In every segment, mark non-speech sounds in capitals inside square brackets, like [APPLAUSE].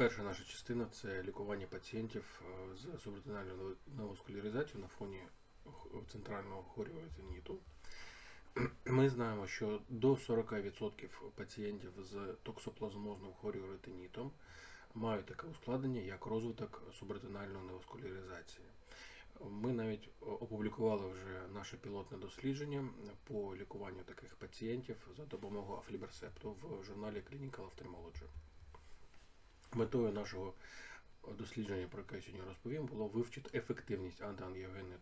Перша наша частина це лікування пацієнтів е, з субретинальною неоваскуляризацією на фоні центрального хворого теніту. [CLEARS THROAT] Ми знаємо, що до 40% пацієнтів з токсоплазмозним хворіоретинітом мають таке ускладнення, як розвиток субретинальної неваскуляризації. Ми навіть опублікували вже наше пілотне дослідження по лікуванню таких пацієнтів за допомогою афліберсепту в журналі Clinical Ophthalmology. Метою нашого дослідження, про яке я сьогодні розповім, було вивчити ефективність антиангіогенної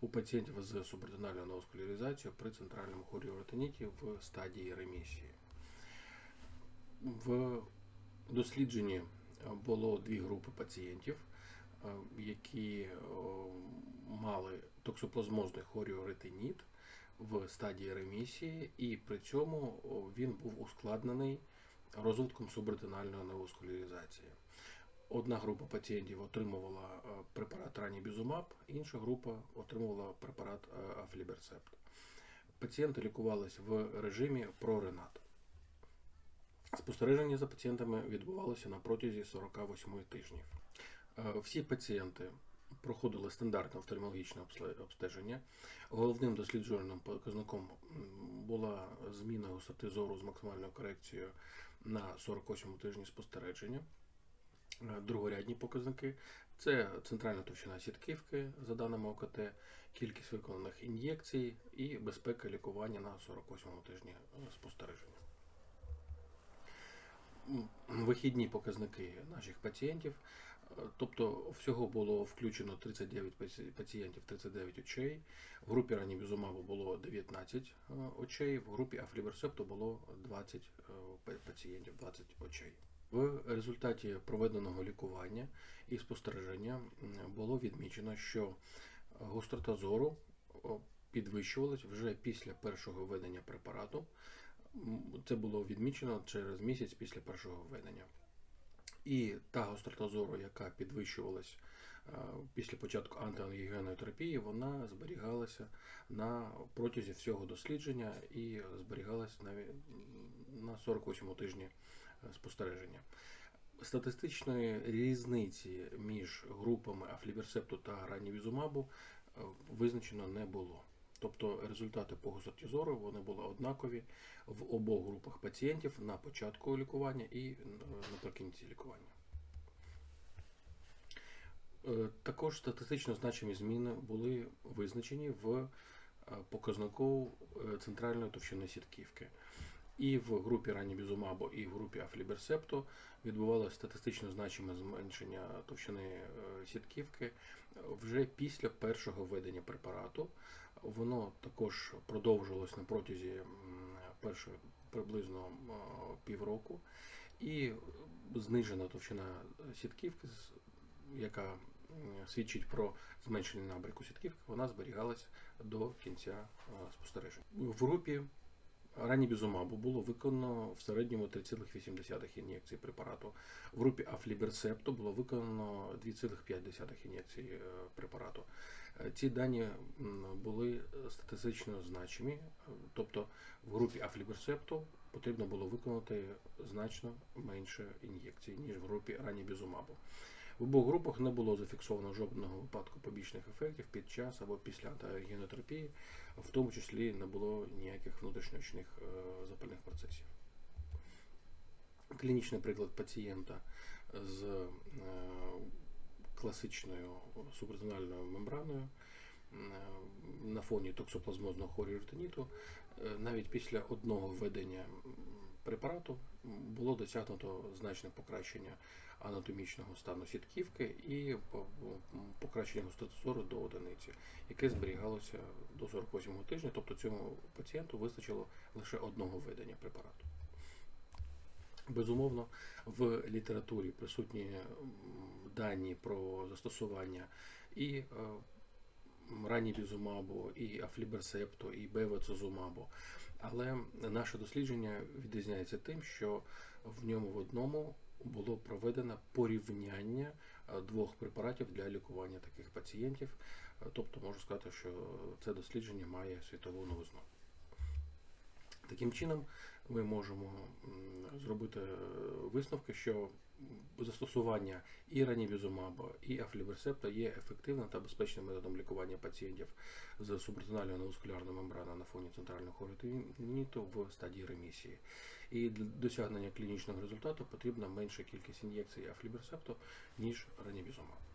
у пацієнтів з субретинальною неоскуляризацією при центральному хоріоретиніті в стадії ремісії. В дослідженні було дві групи пацієнтів, е, які мали токсоплазмозний хоріоретиніт в стадії ремісії, і при цьому він був ускладнений розвитком субретинальної неоскуляризації. Одна група пацієнтів отримувала е, препарат ранібізумаб, інша група отримувала препарат е, афліберсепт. Пацієнти лікувалися в режимі проренат. Спостереження за пацієнтами відбувалося на протязі 48 тижнів. Е, Всі пацієнти проходили стандартне офтальмологічне обстеження. Головним досліджувальним показником була зміна густоти зору з максимальною корекцією на 48 тижні спостереження. Е, Другорядні показники це центральна товщина сітківки за даними ОКТ, кількість виконаних ін'єкцій і безпека лікування на 48 тижні е, спостереження. Вихідні показники наших пацієнтів. Тобто всього було включено 39 пацієнтів, 39 очей. В групі ранібізумабу було 19 е, очей, в групі афліберсепту було 20 е, пацієнтів, 20 очей. В результаті проведеного лікування і спостереження було відмічено, що гострота зору підвищувалась вже після першого введення препарату. Це було відмічено через місяць після першого введення. І та гострота зору, яка підвищувалась е, після початку антиангігенної терапії, вона зберігалася на протязі всього дослідження і зберігалась навіть на 48 тижні е, спостереження. Статистичної різниці між групами афліберсепту та ранівізумабу е, визначено не було. Тобто результати по густроті зору вони були однакові в обох групах пацієнтів на початку лікування і е, наприкінці лікування. Е, Також статистично значимі зміни були визначені в е, показнику центральної товщини сітківки. І в групі ранібізумабу, і в групі афліберсепту відбувалося статистично значиме зменшення товщини е, сітківки вже після першого введення препарату. Воно також продовжилось на протязі першої приблизно півроку, і знижена товщина сітківки, яка свідчить про зменшення набряку сітківки, вона зберігалась до кінця е, спостережень. В групі ранібізумабу було виконано в середньому 3,8 ін'єкцій препарату. В групі афліберсепту було виконано 2,5 ін'єкцій е, препарату. Е, Ці дані були статистично значимі, е, тобто в групі афліберсепту потрібно було виконати значно менше ін'єкцій, ніж в групі ранібізумабу. В обох групах не було зафіксовано жодного випадку побічних ефектів під час або після антигенотерапії, в тому числі не було ніяких внутрішньоочних е, запальних процесів. Клінічний приклад пацієнта з е, класичною субретинальною мембраною е, на фоні токсоплазмозного хоріортеніту, е, навіть після одного введення препарату було досягнуто значне покращення анатомічного стану сітківки і по- покращення густоти зору до одиниці, яке зберігалося до 48 тижня, тобто цьому пацієнту вистачило лише одного введення препарату. Безумовно, в літературі присутні дані про застосування і е, ранібізумабу, і афліберсепту, і бевацизумабу. Але наше дослідження відрізняється тим, що в ньому в одному було проведено порівняння е, двох препаратів для лікування таких пацієнтів. Е, Тобто можу сказати, що це дослідження має світову новизну. Таким чином, ми можемо зробити е, висновки, що застосування і ранібізумаба, і афліберсепта є ефективним та безпечним методом лікування пацієнтів з субретинальною неускулярною мембраною на фоні центрального хоритиніту в стадії ремісії. І для досягнення клінічного результату потрібна менша кількість ін'єкцій афліберсепту, ніж ранібізумаб.